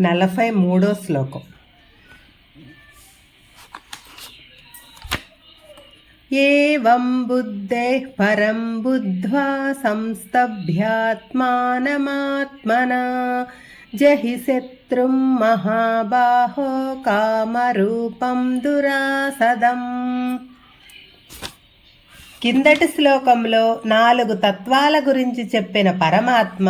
నలభై మూడో శ్లోకం. ఏం బుద్ధే పరం బుద్ధ్వా సంస్తభ్యాత్మానమాత్మనా జహి శత్రుం మహాబాహో కామరూపం దురాసదం. కిందటి శ్లోకంలో నాలుగు తత్వాల గురించి చెప్పిన పరమాత్మ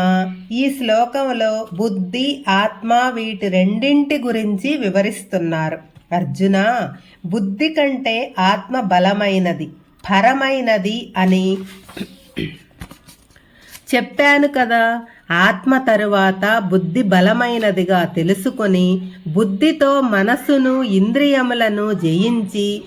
ఈ శ్లోకంలో బుద్ధి ఆత్మ వీటి రెండింటి గురించి వివరిస్తున్నారు. అర్జున బుద్ధి కంటే ఆత్మ బలమైనది పరమైనది అని చెప్పాను కదా. ఆత్మ తరువాత బుద్ధి బలమైనదిగా తెలుసుకొని బుద్ధితో మనసును ఇంద్రియములను జయించి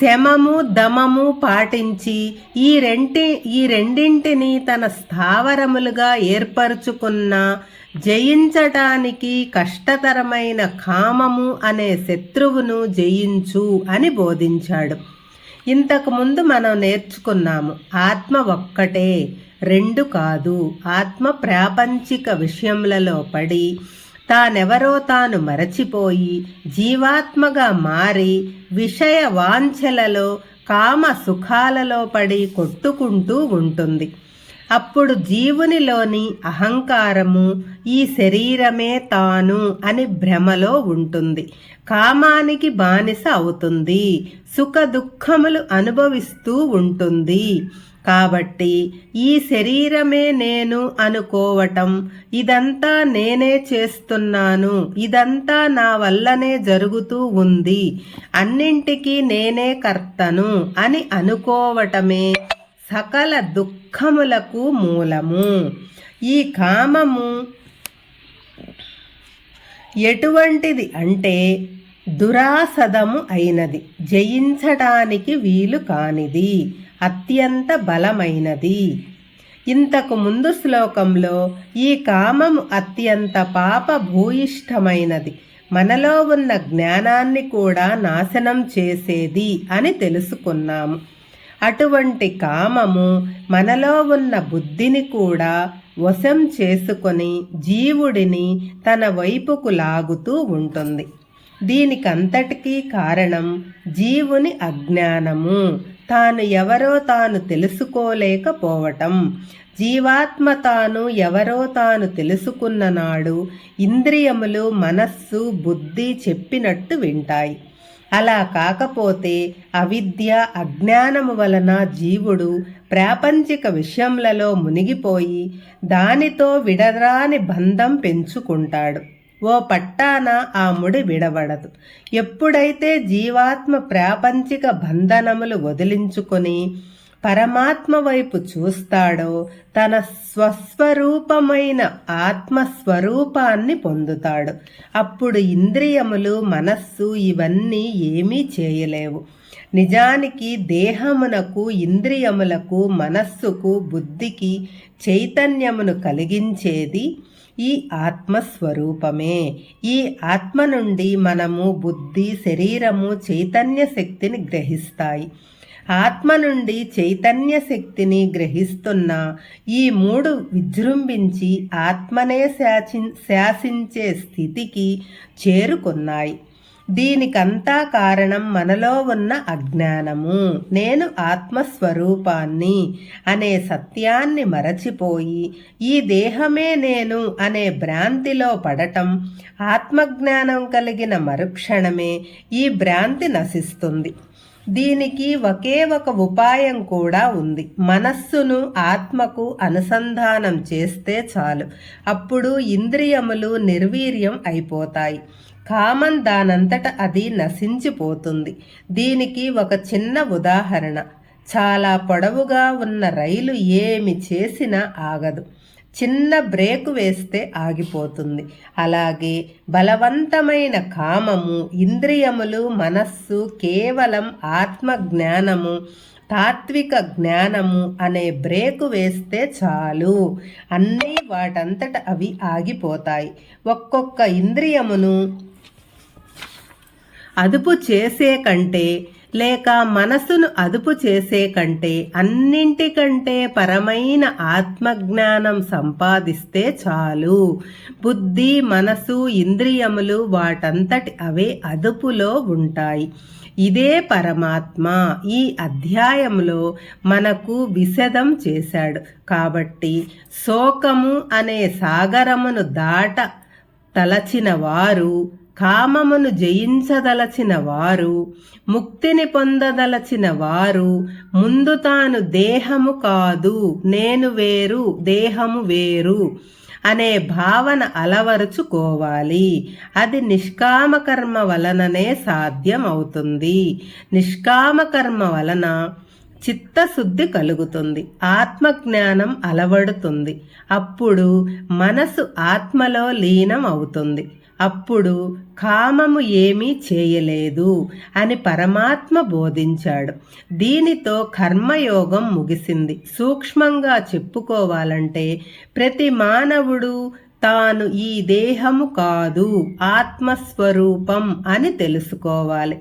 శమము దమము పాటించి ఈ రెంటి ఈ రెండింటిని తన స్థావరములుగా ఏర్పరుచుకున్న జయించటానికి కష్టతరమైన కామము అనే శత్రువును జయించు అని బోధించాడు. ఇంతకుముందు మనం నేర్చుకున్నాము ఆత్మ ఒక్కటే రెండు కాదు. ఆత్మ ప్రాపంచిక విషయములలో పడి తానెవరో తాను మరచిపోయి జీవాత్మగా మారి విషయ వాంఛలలో కామ సుఖాలలో పడి కొట్టుకుంటూ ఉంటుంది. అప్పుడు జీవునిలోని అహంకారము ఈ శరీరమే తాను అని భ్రమలో ఉంటుంది. కామానికి బానిస అవుతుంది. సుఖ దుఃఖములు అనుభవిస్తూ ఉంటుంది. కాబట్టి ఈ శరీరమే నేను అనుకోవటం. ఇదంతా నేనే చేస్తున్నాను. ఇదంతా నా వల్లనే జరుగుతూ ఉంది. అన్నింటికీ నేనే కర్తను అని అనుకోవటమే సకల దుఃఖములకు మూలము. ఈ కామము ఎటువంటిది అంటే దురాసదము అయినది. జయించటానికి వీలు కానిది. అత్యంత బలమైనది. ఇంతకు ముందు శ్లోకంలో ఈ కామము అత్యంత పాప భూయిష్టమైనది మనలో ఉన్న జ్ఞానాన్ని కూడా నాశనం చేసేది అని తెలుసుకున్నాము. అటువంటి కామము మనలో ఉన్న బుద్ధిని కూడా వశం చేసుకొని జీవుడిని తన వైపుకు లాగుతూ ఉంటుంది. దీనికంతటికీ కారణం జీవుని అజ్ఞానము. తాను ఎవరో తాను తెలుసుకోలేకపోవటం. జీవాత్మ తాను ఎవరో తాను తెలుసుకున్న నాడు ఇంద్రియములు మనస్సు బుద్ధి చెప్పినట్టు వింటాయి. అలా కాకపోతే అవిద్య అజ్ఞానము వలన జీవుడు ప్రాపంచిక విషయములలో మునిగిపోయి దానితో విడరాని బంధం పెంచుకుంటాడు. ఓ పట్టాన ఆ ముడి విడబడదు. ఎప్పుడైతే జీవాత్మ ప్రాపంచిక బంధనములు వదిలించుకొని పరమాత్మ వైపు చూస్తాడో తన స్వస్వరూపమైన ఆత్మస్వరూపాన్ని పొందుతాడు. అప్పుడు ఇంద్రియములు మనస్సు ఇవన్నీ ఏమీ చేయలేవు. నిజానికి దేహమునకు ఇంద్రియములకు మనస్సుకు బుద్ధికి చైతన్యమును కలిగించేది ఈ ఆత్మస్వరూపమే. ఈ ఆత్మ నుండి మనము బుద్ధి శరీరము చైతన్య శక్తిని గ్రహిస్తాయి. ఆత్మ నుండి చైతన్య శక్తిని గ్రహిస్తున్న ఈ మూడు విజృంభించి ఆత్మనే శాసి శాసించే స్థితికి చేరుకున్నాయి. దీనికంతా కారణం మనలో ఉన్న అజ్ఞానము. నేను ఆత్మస్వరూపాన్ని అనే సత్యాన్ని మరచిపోయి ఈ దేహమే నేను అనే భ్రాంతిలో పడటం ఆత్మజ్ఞానం కలిగిన మరుక్షణమే ఈ భ్రాంతి నశిస్తుంది. దీనికి ఒకే ఒక ఉపాయం కూడా ఉంది. మనస్సును ఆత్మకు అనుసంధానం చేస్తే చాలు. అప్పుడు ఇంద్రియములు నిర్వీర్యం అయిపోతాయి. కామన్ దానంతట అది నశించిపోతుంది. దీనికి ఒక చిన్న ఉదాహరణ. చాలా పొడవుగా ఉన్న రైలు ఏమి చేసినా ఆగదు. చిన్న బ్రేకు వేస్తే ఆగిపోతుంది. అలాగే బలవంతమైన కామము ఇంద్రియములు మనస్సు కేవలం ఆత్మజ్ఞానము తాత్విక జ్ఞానము అనే బ్రేకు వేస్తే చాలు. అన్నీ వాటంతట అవి ఆగిపోతాయి. ఒక్కొక్క ఇంద్రియమును అదుపు చేసే కంటే లేక మనసును అదుపు చేసే కంటే అన్నింటికంటే పరమైన ఆత్మజ్ఞానం సంపాదిస్తే చాలు. బుద్ధి మనసు ఇంద్రియములు వాటంతటి అవే అదుపులో ఉంటాయి. ఇదే పరమాత్మ ఈ అధ్యాయంలో మనకు విశదం చేశాడు. కాబట్టి శోకము అనే సాగరమును దాట తలచిన వారు కామమును జయించదలచిన వారు ముక్తిని పొందదలచిన వారు ముందు తాను దేహము కాదు నేను వేరు దేహము వేరు అనే భావన అలవరుచుకోవాలి. అది నిష్కామ కర్మ వలననే సాధ్యం అవుతుంది నిష్కామ కర్మ వలన చిత్తశుద్ధి కలుగుతుంది. ఆత్మజ్ఞానం అలవడుతుంది. అప్పుడు మనసు ఆత్మలో లీనం అవుతుంది. అప్పుడు కామము ఏమీ చేయలేదు అని పరమాత్మ బోధించాడు. దీనితో కర్మయోగం ముగిసింది. సూక్ష్మంగా చెప్పుకోవాలంటే ప్రతి మానవుడు తాను ఈ దేహము కాదు ఆత్మస్వరూపం అని తెలుసుకోవాలి.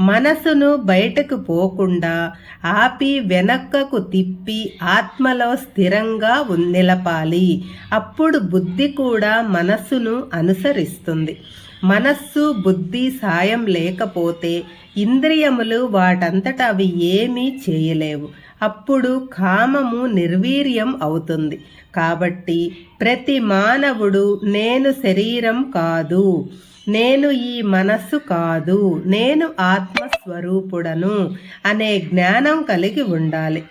మనసును బయటకు పోకుండా ఆపి వెనక్కకు తిప్పి ఆత్మలో స్థిరంగా నిలపాలి. అప్పుడు బుద్ధి కూడా మనస్సును అనుసరిస్తుంది. మనస్సు బుద్ధి సాయం లేకపోతే ఇంద్రియములు వాటంతట అవి ఏమీ చేయలేవు. అప్పుడు కామము నిర్వీర్యం అవుతుంది. కాబట్టి ప్రతి మానవుడు నేను శరీరం కాదు నేను ఈ మనస్సు కాదు నేను ఆత్మస్వరూపుడను అనే జ్ఞానం కలిగి ఉండాలి.